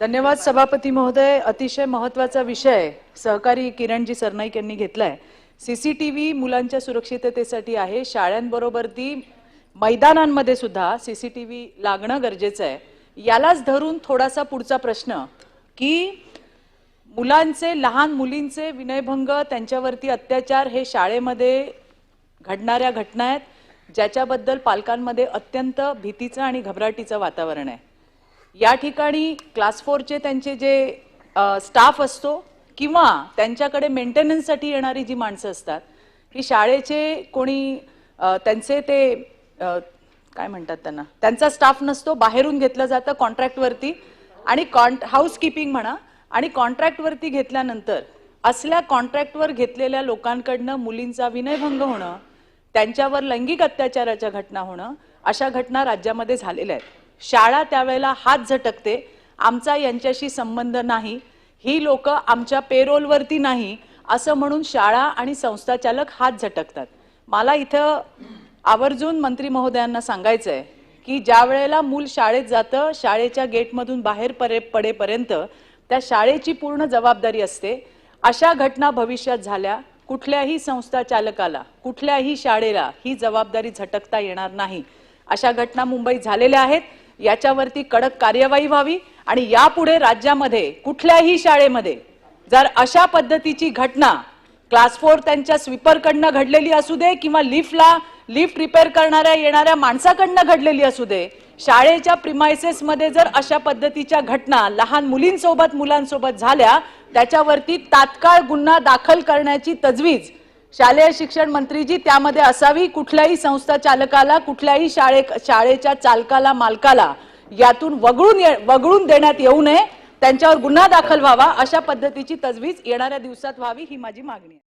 धन्यवाद सभापती महोदय. अतिशय महत्त्वाचा विषय सहकारी किरणजी सरनाईक यांनी घेतलाय. सीसीटीव्ही मुलांच्या सुरक्षिततेसाठी आहे. शाळांबरोबर ती मैदानांमध्ये सुद्धा सीसीटीव्ही लागणं गरजेचं आहे. यालाच धरून थोडासा पुढचा प्रश्न की मुलांचे लहान मुलींचे विनयभंग त्यांच्यावरती अत्याचार हे शाळेमध्ये घडणाऱ्या घटना आहेत ज्याच्याबद्दल पालकांमध्ये अत्यंत भीतीचं आणि घबराटीचं वातावरण आहे. या ठिकाणी क्लास फोरचे त्यांचे जे स्टाफ असतो किंवा त्यांच्याकडे मेंटेनन्ससाठी येणारी जी माणसं असतात की शाळेचे कोणी त्यांचे ते काय म्हणतात त्यांना त्यांचा स्टाफ नसतो बाहेरून घेतलं जातं कॉन्ट्रॅक्टवरती आणि कॉन्ट हाऊसकीपिंग म्हणा आणि कॉन्ट्रॅक्टवरती घेतल्यानंतर असल्या कॉन्ट्रॅक्टवर घेतलेल्या लोकांकडनं मुलींचा विनयभंग होणं त्यांच्यावर लैंगिक अत्याचाराच्या घटना होणं अशा घटना राज्यामध्ये झालेल्या आहेत. शाळा त्यावेळेला हात झटकते. आमचा यांच्याशी संबंध नाही. ही लोक आमच्या पेरोलवरती नाही असं म्हणून शाळा आणि संस्थाचालक हात झटकतात. मला इथं आवर्जून मंत्री महोदयांना सांगायचं आहे की ज्या वेळेला मूल शाळेत जातं शाळेच्या गेटमधून बाहेर परे पडेपर्यंत त्या शाळेची पूर्ण जबाबदारी असते. अशा घटना भविष्यात झाल्या. कुठल्याही संस्था चालकाला कुठल्याही शाळेला ही जबाबदारी झटकता येणार नाही. अशा घटना मुंबईत झालेल्या आहेत. याच्यावरती कडक कार्यवाही व्हावी आणि यापुढे राज्यामध्ये कुठल्याही शाळेमध्ये जर अशा पद्धतीची घटना क्लास फोर त्यांच्या स्वीपरकडनं घडलेली असू दे किंवा लिफ्टला लिफ्ट रिपेअर करणाऱ्या येणाऱ्या माणसाकडनं घडलेली असू दे शाळेच्या प्रिमायसेसमध्ये जर अशा पद्धतीच्या घटना लहान मुलींसोबत मुलांसोबत झाल्या त्याच्यावरती तात्काळ गुन्हा दाखल करण्याची तजवीज शालेय शिक्षण मंत्रीजी त्यामध्ये असावी कुठल्याही संस्था चालकाला कुठल्याही शाळे शाळेच्या चालकाला मालकाला यातून वगळून वगळून देण्यात येऊ नये. त्यांच्यावर गुन्हा दाखल व्हावा अशा पद्धतीची तजवीज येणाऱ्या दिवसात व्हावी ही माझी मागणी आहे.